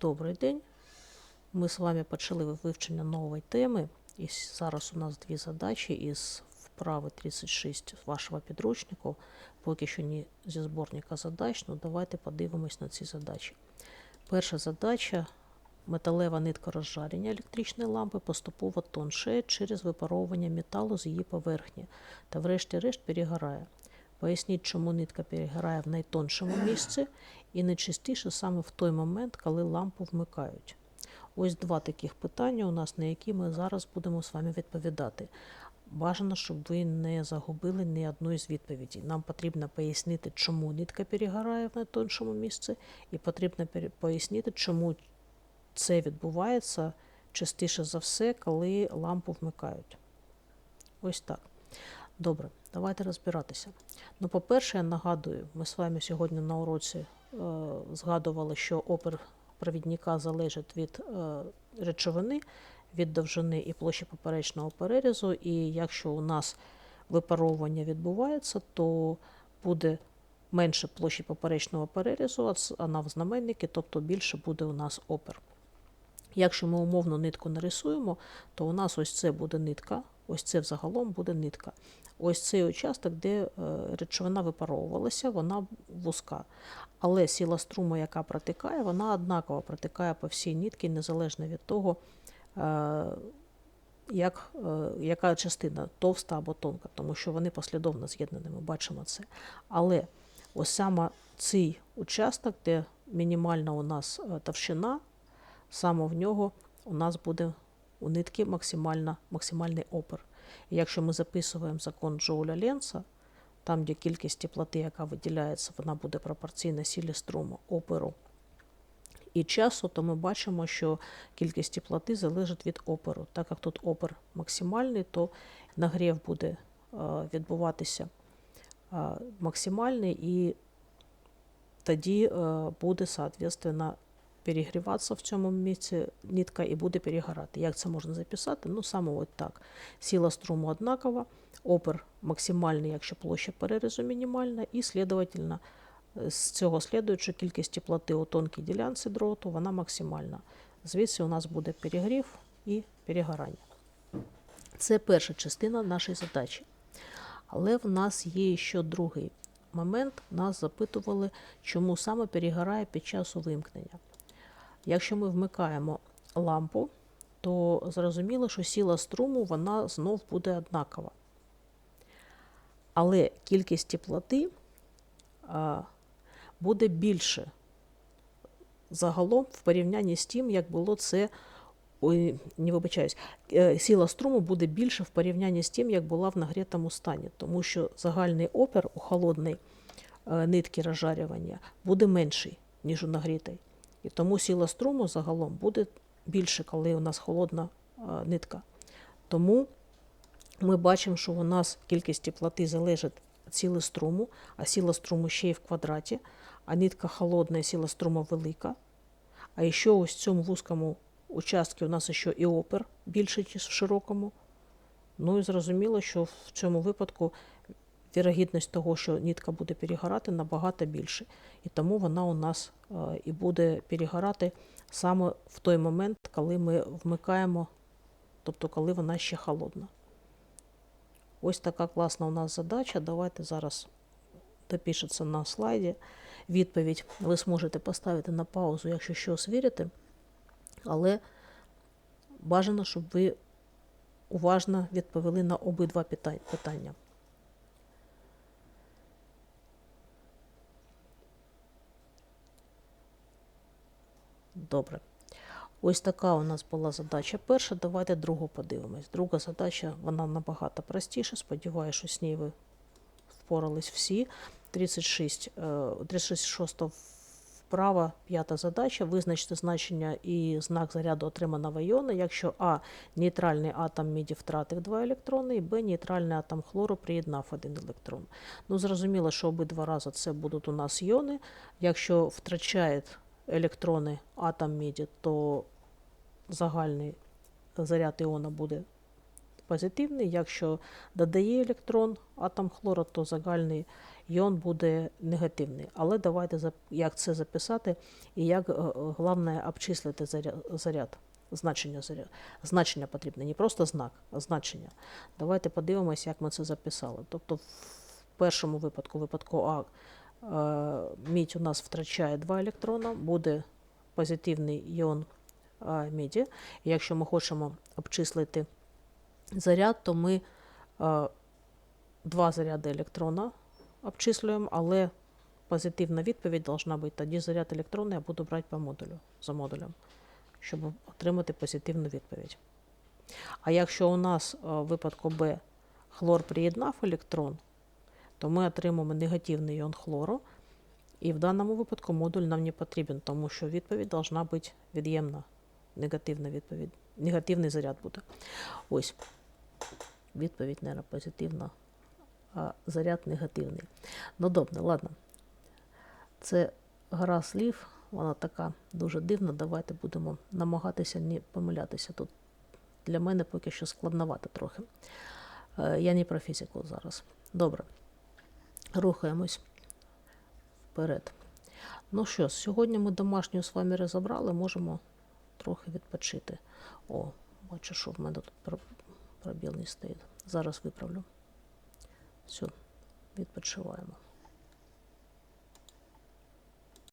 Добрий день. Ми з вами почали вивчення нової теми. І зараз у нас дві задачі із вправи 36 вашого підручнику. Поки що не зі зборника задач, ну давайте подивимось на ці задачі. Перша задача металева нитка розжарення електричної лампи поступово тоншає через випаровування металу з її поверхні та врешті-решт перегорає. Поясніть, чому нитка перегорає в найтоншому місці і найчастіше саме в той момент, коли лампу вмикають. Ось два таких питання у нас, на які ми зараз будемо з вами відповідати. Бажано, щоб ви не загубили ні одної з відповідей. Нам потрібно пояснити, чому нитка перегорає в найтоншому місці, і потрібно пояснити, чому це відбувається частіше за все, коли лампу вмикають. Ось так. Добре, давайте розбиратися. Ну, по-перше, я нагадую, ми з вами сьогодні на уроці е, згадували, що опір провідника залежить від е, речовини, від довжини і площі поперечного перерізу. І якщо у нас випаровування відбувається, то буде менше площі поперечного перерізу, а ц- а на в знаменники, тобто більше буде у нас опір. Якщо ми умовно нитку нарисуємо, то у нас ось це буде нитка, ось це взагалом буде нитка. Ось цей участок, де е, речовина випаровувалася, вона вузька. Але сила струму, яка протикає, вона однаково протикає по всій нитці, незалежно від того, е, як, е, яка частина товста або тонка, тому що вони послідовно з'єднані, ми бачимо це. Але ось саме цей участок, де мінімальна у нас товщина, саме в нього у нас буде у нитки максимальна, максимальний опір. І якщо ми записуємо закон Джоуля Ленца, там, де кількість теплоти, яка виділяється, вона буде пропорційна силі струму, опору і часу, то ми бачимо, що кількість теплоти залежить від опору. Так як тут опор максимальний, то нагрів буде е, відбуватися е, максимальний, і тоді е, буде, соответственно, перегріватися в цьому місці нитка і буде перегорати. Як це можна записати? Ну, саме от так. Сила струму однакова, опір максимальний, якщо площа перерізу мінімальна, і, слідовательно, з цього слідує, що кількість теплоти у тонкій ділянці дроту вона максимальна. Звідси у нас буде перегрів і перегорання. Це перша частина нашої задачі. Але в нас є ще другий момент. Нас запитували, чому саме перегорає під час увімкнення. Якщо ми вмикаємо лампу, то зрозуміло, що сила струму вона знов буде однакова. Але кількість теплоти буде більше загалом в порівнянні з тим, як було це. Ой, не вибачаюсь, е, сила струму буде більше в порівнянні з тим, як була в нагрітому стані, тому що загальний опір у холодної е, нитки розжарювання буде менший, ніж у нагрітій. І тому сила струму загалом буде більше, коли у нас холодна е, нитка. Тому ми бачимо, що у нас кількість теплоти залежить від сили струму, а сила струму ще й в квадраті, а нитка холодна, і сила струму велика. А ще ось в цьому вузькому участку у нас ще і опір більше, ніж в широкому. Ну і зрозуміло, що в цьому випадку вірогідність того, що нитка буде перегорати, набагато більше. І тому вона у нас е, і буде перегорати саме в той момент, коли ми вмикаємо, тобто коли вона ще холодна. Ось така класна у нас задача. Давайте зараз допишеться на слайді. Відповідь ви зможете поставити на паузу, якщо щось вірите. Але бажано, щоб ви уважно відповіли на обидва питання. Добре. Ось така у нас була задача перша. Давайте другу подивимось. Друга задача, вона набагато простіша. Сподіваюся, що з нею ви впорались всі. 36, е, 36 вправа, п'ята задача. Визначте значення і знак заряду отриманого іона, якщо А. Нейтральний атом міді втратив 2 електрони, і Б. Нейтральний атом хлору приєднав 1 електрон. Ну, зрозуміло, що обидва рази це будуть у нас іони. Якщо втрачає електрони атом міді, то загальний заряд іона буде позитивний. Якщо додає електрон атом хлору, то загальний іон буде негативний. Але давайте як це записати і як е, е, головне обчислити заряд, значення. Значення потрібне, не просто знак, а значення. Давайте подивимося, як ми це записали. Тобто, в першому випадку, випадку А, мідь у нас втрачає два електрона, буде позитивний іон е, міді. Якщо ми хочемо обчислити заряд, то ми е, два заряди електрона обчислюємо, але позитивна відповідь должна бути. Тоді заряд електрона я буду брати по модулю за модулем, щоб отримати позитивну відповідь. А якщо у нас е, в випадку Б хлор приєднав електрон, то ми отримаємо негативний іон хлору. І в даному випадку модуль нам не потрібен, тому що відповідь должна бути від'ємна. Негативна відповідь. Негативний заряд буде. Ось. Відповідь, мабуть, позитивна, а заряд негативний. Ну добре, ладно. Це гра слів, вона така дуже дивна. Давайте будемо намагатися не помилятися. Тут для мене поки що складновато трохи. Е, Я не про фізику зараз. Добре. Рухаємось вперед. Ну що, сьогодні ми домашню з вами розібрали, можемо трохи відпочити. О, бачу, що в мене тут про- пробіл не стоїть. Зараз виправлю. Все, відпочиваємо.